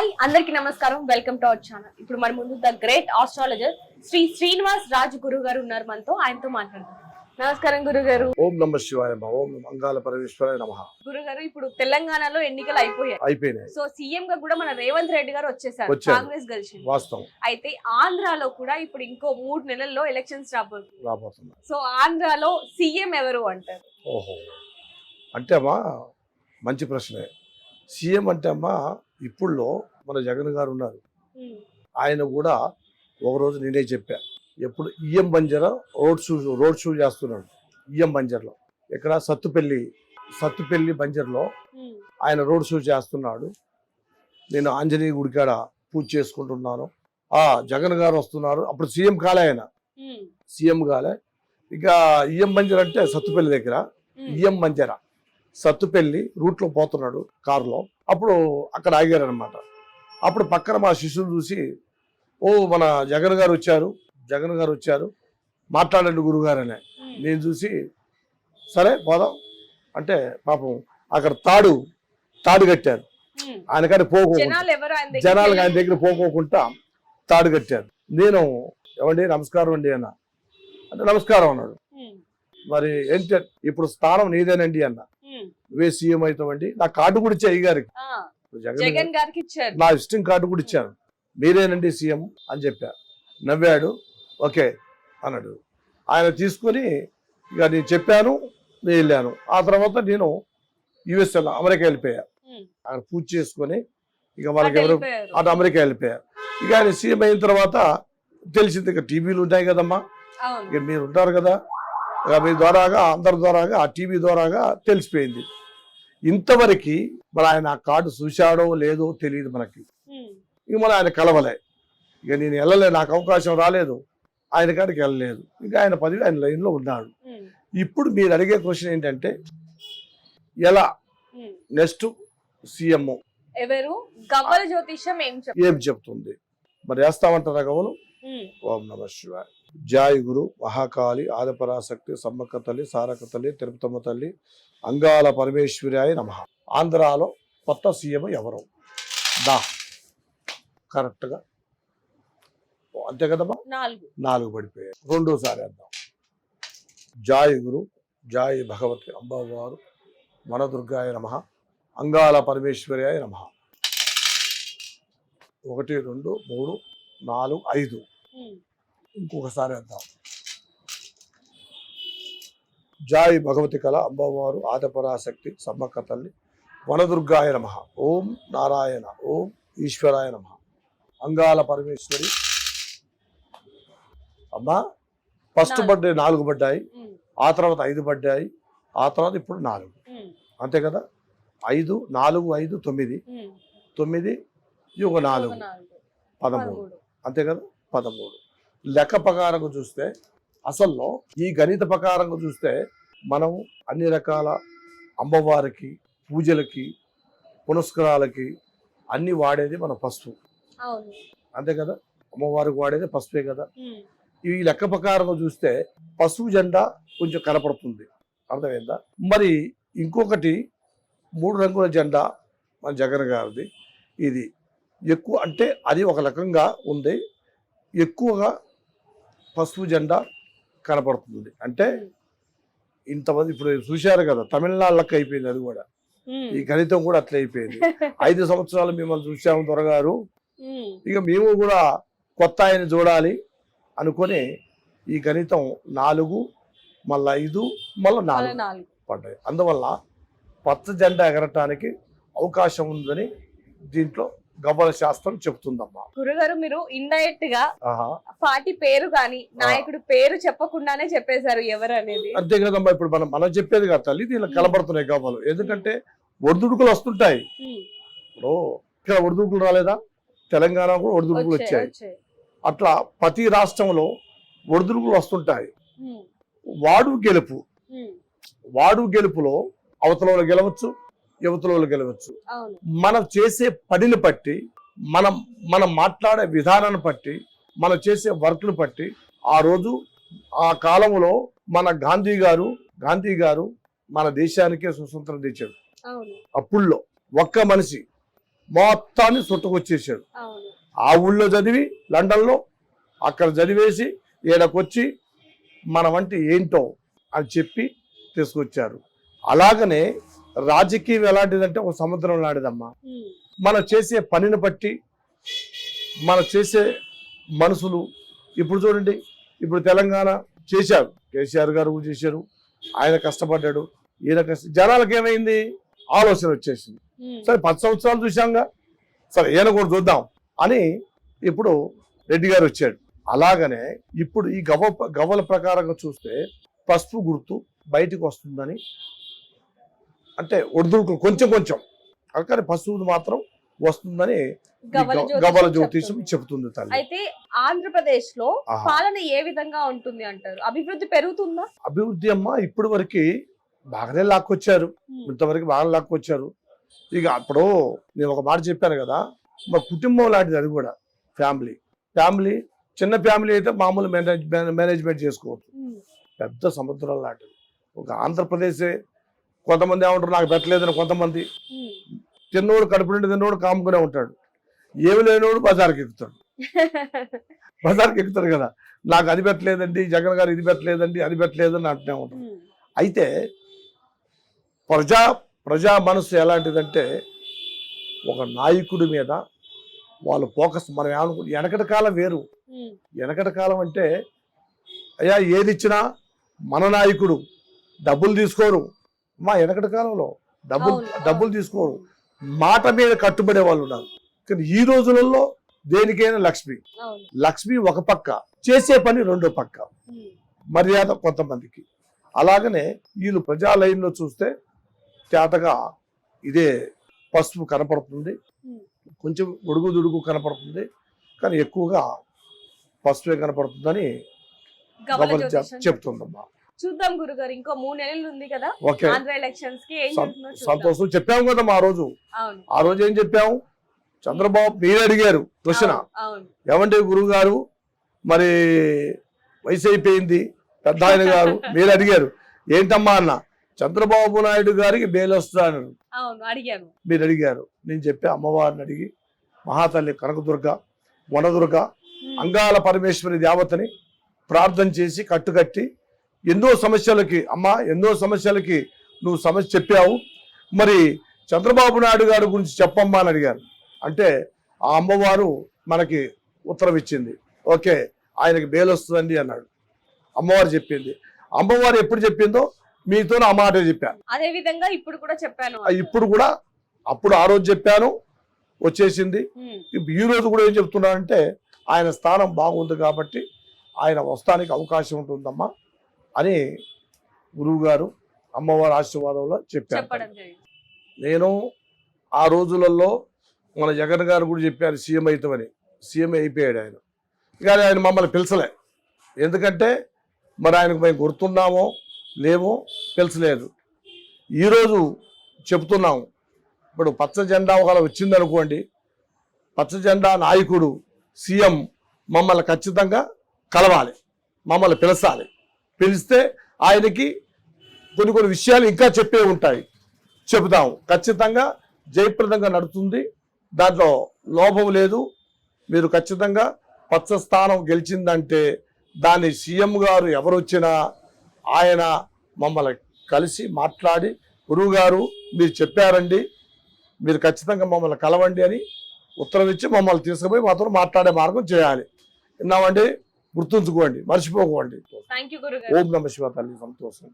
Hi అందరికీ నమస్కారం. Welcome to our channel ఇప్పుడు మన ముందు the great astrologer Shri Srinivas Raju గురువు గారు ఉన్నారు మనతో. ఆయనతో మాట్లాడదాం. నమస్కారం గురుగారు. ఓం నమ శివాయ ఓం మంగాళ పరమేశ్వరాయ నమ. గురుగారు ఇప్పుడు తెలంగాణలో ఎన్నికలు అయిపోయాయి. అయిపోయినాయి. సో సీఎం గా కూడా మన రేవంత్ రెడ్డి గారు వచ్చేసారు. కాంగ్రెస్ గెలిచింది. వాస్తవం. అయితే ఆంధ్రాలో కూడా ఇప్పుడు ఇంకో మూడు నెలల్లో ఎలక్షన్స్ రాబోతుంది రాబోతుంది సో ఆంధ్రాలో సీఎం ఎవరు అంటారు? ఓహో. అంటే అమ్మా మంచి ప్రశ్నే. సీఎం అంటే అమ్మా ఇప్పుడులో మన జగన్ గారు ఉన్నారు. ఆయన కూడా ఒకరోజు నేనే చెప్పా ఎప్పుడు ఈఎం బంజర రోడ్ షూ రోడ్ షూ చేస్తున్నాడు ఈఎం బంజర్లో. ఇక్కడ సత్తుపల్లి సత్తుపల్లి బంజర్లో ఆయన రోడ్ షో చేస్తున్నాడు. నేను ఆంజనేయ గుడికాడ పూజ చేసుకుంటున్నాను. ఆ జగన్ గారు వస్తున్నారు. అప్పుడు సీఎం కాలే ఆయన. సీఎం కాలే. ఇక ఈఎం బంజర్ అంటే సత్తుపల్లి దగ్గర. ఈఎం బంజర. సత్తుపల్లి రూట్లో పోతున్నాడు కారులో. అప్పుడు అక్కడ ఆగారనమాట అప్పుడు పక్కన మా శిష్యులు చూసి ఓ మన జగన్ గారు వచ్చారు జగన్ గారు వచ్చారు మాట్లాడండి గురుగారు అనే. ఉమ్, నేను చూసి సరే పోదాం. అంటే పాపం అక్కడ తాడు తాడు కట్టారు. ఆయన కానీ పోకోకుండా జనాలు ఆయన దగ్గర పోకోకుండా తాడు కట్టారు. నేను ఏమండి నమస్కారం అండి అన్న. అంటే నమస్కారం అన్నాడు. మరి ఏంటి ఇప్పుడు స్థానం నీదేనండి అన్న. నువ్వే సీఎం అవుతావండి. నా కార్డు కూడా ఇచ్చా ఆ, జగన్ గారికి ఇచ్చారు. నా విజిటింగ్ కార్డు కూడా ఇచ్చాను. మీరేనండి సీఎం అని చెప్పా. నవ్వాడు ఓకే అన్నాడు. ఆయన తీసుకొని ఇక నేను చెప్పాను నేను వెళ్ళాను. ఆ తర్వాత నేను యుఎస్ వెళ్ళా అమెరికా వెళ్ళిపోయా. అక్కడ పూజ చేసుకొని ఇక అటు ఎవరు. అటు అమెరికా వెళ్ళిపోయారు. ఇక ఆయన సీఎం అయిన తర్వాత తెలిసింది ఇక టీవీలు ఉంటాయి కదమ్మా. ఇక మీరు ఉంటారు కదా. ఇక మీ ద్వారాగా అందరి ద్వారాగా ఆ టీవీ ద్వారాగా తెలిసిపోయింది. ఇంతవరకు మరి ఆయన ఆ కార్డు చూశాడో లేదో తెలియదు మనకి. ఇక మన ఆయన కలవలే. ఇక నేను వెళ్ళలే నాకు అవకాశం రాలేదు. ఆయన కాడికి వెళ్ళలేదు. ఇంకా ఆయన పదవి ఆయన లైన్లో ఉన్నాడు. ఇప్పుడు మీరు అడిగే క్వశ్చన్ ఏంటంటే ఎలా. Next CM. ఎవరు? గవ్వల జ్యోతిషం ఏం చెప్తుంది? మరి వేస్తామంటారా గవలు ఓం నమ శివాయ. జాయ్ గురు మహాకాళి ఆదిపరాశక్తి సమ్మక్క తల్లి సారక తల్లి తిరుపతమ్మ తల్లి అంగాల పరమేశ్వరాయ నమ. ఆంధ్రాలో కొత్త సీఎం ఎవరు? దా. కరెక్ట్గా అంతే కదమ్మా? నాలుగు. నాలుగు పడిపోయాయి. రెండోసారి వేద్దాం. జాయ్ గురు జాయ్ భగవతి అంబావారు వనదుర్గాయ నమ అంగాల పరమేశ్వర్యాయ నమ. ఒకటి రెండు మూడు నాలుగు ఐదు. ఇంకొకసారి వేద్దాం జాయ్ భగవతి కళ అంబవారు ఆదపరాశక్తి సమ్మక్క తల్లి వనదుర్గాయ నమ. ఓం నారాయణ ఓం ఈశ్వరాయ నమ. అంగాల పరమేశ్వరి. అమ్మా ఫస్ట్. బర్త్డే నాలుగు పడ్డాయి. ఆ తర్వాత ఐదు పడ్డాయి. ఆ తర్వాత ఇప్పుడు నాలుగు. అంతే కదా? ఐదు నాలుగు ఐదు తొమ్మిది. తొమ్మిది ఒక నాలుగు. పదమూడు. అంతే కదా? పదమూడు. లెక్క ప్రకారంగా చూస్తే అసల్లో ఈ గణిత ప్రకారంగా చూస్తే మనం అన్ని రకాల అమ్మవారికి పూజలకి పునస్కారాలకి అన్ని వాడేది మన పసుపు. అంతే కదా? అమ్మవారికి వాడేది పసుపే కదా? ఈ లెక్క ప్రకారంగా చూస్తే పసుపు జెండా కొంచెం కనపడుతుంది. అర్థమైందా? మరి ఇంకొకటి మూడు రంగుల జెండా మన జగన్ గారిది. ఇది ఎక్కువ అంటే అది ఒక రకంగా ఉంది. ఎక్కువగా పసుపు జెండా కనపడుతుంది. అంటే ఇంతమంది ఇప్పుడు చూశారు కదా తమిళనాడులకు అయిపోయింది అది కూడా. ఈ గణితం కూడా అట్లా అయిపోయింది. ఐదు సంవత్సరాలు మిమ్మల్ని చూసాము త్వరగారు ఉమ్, ఇక మేము కూడా కొత్త ఆయన చూడాలి అనుకొని ఈ గణితం నాలుగు మళ్ళా ఐదు మళ్ళా నాలుగు. పడ్డాయి. అందువల్ల పచ్చ జెండా ఎగరటానికి అవకాశం ఉందని దీంట్లో గవ్వల శాస్త్రం చెప్తుందమ్మా గురుగారు మీరు ఇండైరెక్ట్గా పార్టీ పేరు గాని నాయకుడు పేరు చెప్పకుండానే చెప్పేశారు ఎవరు అనేది. అంతే కదమ్మా ఇప్పుడు మనం మనం చెప్పేది కదా తల్లి దీనిలో కనబడుతున్నాయి గవ్వలు. ఎందుకంటే ఒడిదుడుకులు వస్తుంటాయి. ఇప్పుడు ఇక్కడ ఒడిదుడుకులు రాలేదా? తెలంగాణ కూడా ఒడిదుడుకులు వచ్చాయి అట్లా ప్రతి రాష్ట్రంలో ఒడిదుడుకులు వస్తుంటాయి. వాడు గెలుపు. వాడు గెలుపులో అవతల గెలవచ్చు యువతల గెలవచ్చు. మనం చేసే పనిని బట్టి మనం మనం మాట్లాడే విధానాన్ని బట్టి మనం చేసే వర్క్ను బట్టి ఆ రోజు ఆ కాలంలో మన గాంధీ గారు గాంధీ గారు మన దేశానికే స్వతంత్రం తెచ్చాడు. అప్పుల్లో ఒక్క మనిషి మొత్తాన్ని చుట్టుకొచ్చేసాడు ఆ ఊళ్ళో చదివి లండన్లో అక్కడ చదివేసి ఈడకొచ్చి మన వంటి ఏంటో అని చెప్పి తీసుకొచ్చారు. అలాగనే రాజకీయం ఎలాంటిదంటే ఒక సముద్రం లాంటిదమ్మా. మనం చేసే పనిని బట్టి మనం చేసే మనసులు ఇప్పుడు చూడండి ఇప్పుడు తెలంగాణ చేశారు. కేసీఆర్ గారు చేశారు. ఆయన కష్టపడ్డాడు ఈయన కష్ట జనాలకు ఏమైంది? ఆలోచన వచ్చేసింది. సరే పది సంవత్సరాలు చూశాంగా సరే ఈయన కూడా చూద్దాం అని ఇప్పుడు రెడ్డి గారు వచ్చాడు. అలాగనే ఇప్పుడు ఈ గవ గవ్వల ప్రకారంగా చూస్తే పసుపు గుర్తు బయటికి వస్తుందని అంటే ఒడిదుడుకులు కొంచెం కొంచెం. కానీ పసుపు మాత్రం వస్తుందని ఈ గవ్వల గ- జ్యోతిషం. చెబుతుంది తల్లి. అయితే ఆంధ్రప్రదేశ్లో. పాలన ఏ విధంగా ఉంటుంది అంటారు? అభివృద్ధి పెరుగుతుందా? అభివృద్ధి అమ్మ ఇప్పటి వరకు బాగానే లాక్కొచ్చారు. ఇంతవరకు బాగా లాక్కొచ్చారు. ఇక అప్పుడు నేను ఒక మాట చెప్పాను కదా మా కుటుంబం లాంటిది అది కూడా ఫ్యామిలీ. ఫ్యామిలీ చిన్న ఫ్యామిలీ అయితే మామూలు మేనేజ్ మేనేజ్మెంట్ చేసుకోవచ్చు. పెద్ద సముద్రం లాంటిది. ఒక ఆంధ్రప్రదేశే కొంతమంది ఏమంటారు నాకు పెట్టలేదని కొంతమంది. తిన్నోడు కడుపు నిండి తిన్నోడు కాముకునే ఉంటాడు. ఏమి లేనోడు బజార్కి ఎక్కుతాడు. బజార్కి ఎక్కుతాడు కదా. నాకు అది పెట్టలేదండి జగన్ గారు ఇది పెట్టలేదండి అది పెట్టలేదని అంటూనే ఉంటాడు అయితే ప్రజా ప్రజా మనసు ఎలాంటిదంటే ఒక నాయకుడి మీద వాళ్ళ ఫోకస్. మనం ఏమనుకు వెనకటి కాలం వేరు. వెనకటి కాలం అంటే అయ్యా ఏది ఇచ్చినా మన నాయకుడు డబ్బులు తీసుకోరు మా వెనకటి కాలంలో డబ్బులు. డబ్బులు తీసుకోరు. మాట మీద కట్టుబడే వాళ్ళు ఉన్నారు. కానీ ఈ రోజులలో దేనికైనా లక్ష్మి. లక్ష్మి ఒక పక్క చేసే పని రెండో పక్క. మర్యాద కొంతమందికి. అలాగనే వీళ్ళు ప్రజా లైన్లో చూస్తే తేటగా ఇదే పసుపు కనపడుతుంది. కొంచెం ఉడుగు దుడుగు కనపడుతుంది. కానీ ఎక్కువగా పసుపే కనపడుతుందని జ్యోతిషం చెప్తుందమ్మా. చూద్దాం గురుగారు ఇంకో మూడు నెలలు ఉంది కదా. ఆంధ్ర ఎలక్షన్స్కి. సంతోషం చెప్పాము కదా ఆ రోజు. ఆ రోజు ఏం చెప్పాము? చంద్రబాబు మీరు అడిగారు క్వశ్చన్. ఏమంటే గురువు గారు మరి వయసు అయిపోయింది. పెద్ద ఆయన గారు మీరు అడిగారు. ఏంటమ్మా అన్న? చంద్రబాబు నాయుడు గారికి బెయిల్ వస్తా అన్నారు. అవును అడిగాను. మీరు అడిగారు. నేను చెప్పే అమ్మవారిని అడిగి మహాతల్లి కనకదుర్గ వనదుర్గ అంగాల పరమేశ్వరి దేవతని ప్రార్థన చేసి కట్టుకట్టి ఎన్నో సమస్యలకి అమ్మా ఎన్నో సమస్యలకి నువ్వు సమస్య చెప్పావు. మరి చంద్రబాబు నాయుడు గారి గురించి చెప్పమ్మా అని అడిగారు. అంటే ఆ అమ్మవారు మనకి ఉత్తరం ఇచ్చింది. ఓకే ఆయనకి బెయిల్ వస్తుందండి అన్నాడు. అమ్మవారు చెప్పింది. అమ్మవారు ఎప్పుడు చెప్పిందో మీతో ఆ మాట చెప్పాను. అదే విధంగా ఇప్పుడు కూడా చెప్పాను. ఇప్పుడు కూడా అప్పుడు ఆ రోజు చెప్పాను వచ్చేసింది. ఈ రోజు కూడా ఏం చెప్తున్నానంటే ఆయన స్థానం బాగుంది కాబట్టి ఆయన వస్తానికి అవకాశం ఉంటుందమ్మా. అని గురువు గారు అమ్మవారి ఆశీర్వాదంలో చెప్పారు. నేను ఆ రోజులలో మన జగన్ గారు కూడా చెప్పారు సీఎం అవుతామని. సీఎం అయిపోయాడు ఆయన. కానీ ఆయన మమ్మల్ని పిలిచలే. ఎందుకంటే మరి ఆయనకు మేము గుర్తున్నామో లేమో పిలిచలేదు. ఈరోజు చెప్తున్నాము. ఇప్పుడు పచ్చ జెండా ఒకవేళ వచ్చిందనుకోండి పచ్చ జెండా నాయకుడు సీఎం మమ్మల్ని ఖచ్చితంగా కలవాలి. మమ్మల్ని పిలచాలి. పిలిస్తే ఆయనకి కొన్ని కొన్ని విషయాలు ఇంకా చెప్పే ఉంటాయి. చెబుతాము ఖచ్చితంగా జయప్రదంగా నడుతుంది దాంట్లో లోపం లేదు. మీరు ఖచ్చితంగా పచ్చ స్థానం గెలిచిందంటే దాన్ని సీఎం గారు ఎవరు వచ్చినా ఆయన మమ్మల్ని కలిసి మాట్లాడి గురువు గారు మీరు చెప్పారండి. మీరు ఖచ్చితంగా మమ్మల్ని కలవండి అని ఉత్తరం ఇచ్చి మమ్మల్ని తీసుకుపోయి మాతో మాట్లాడే మార్గం చేయాలి. విన్నామండి? గుర్తుంచుకోండి మర్చిపోకండి. ఓం నమ శివ తల్లి సంతోషం.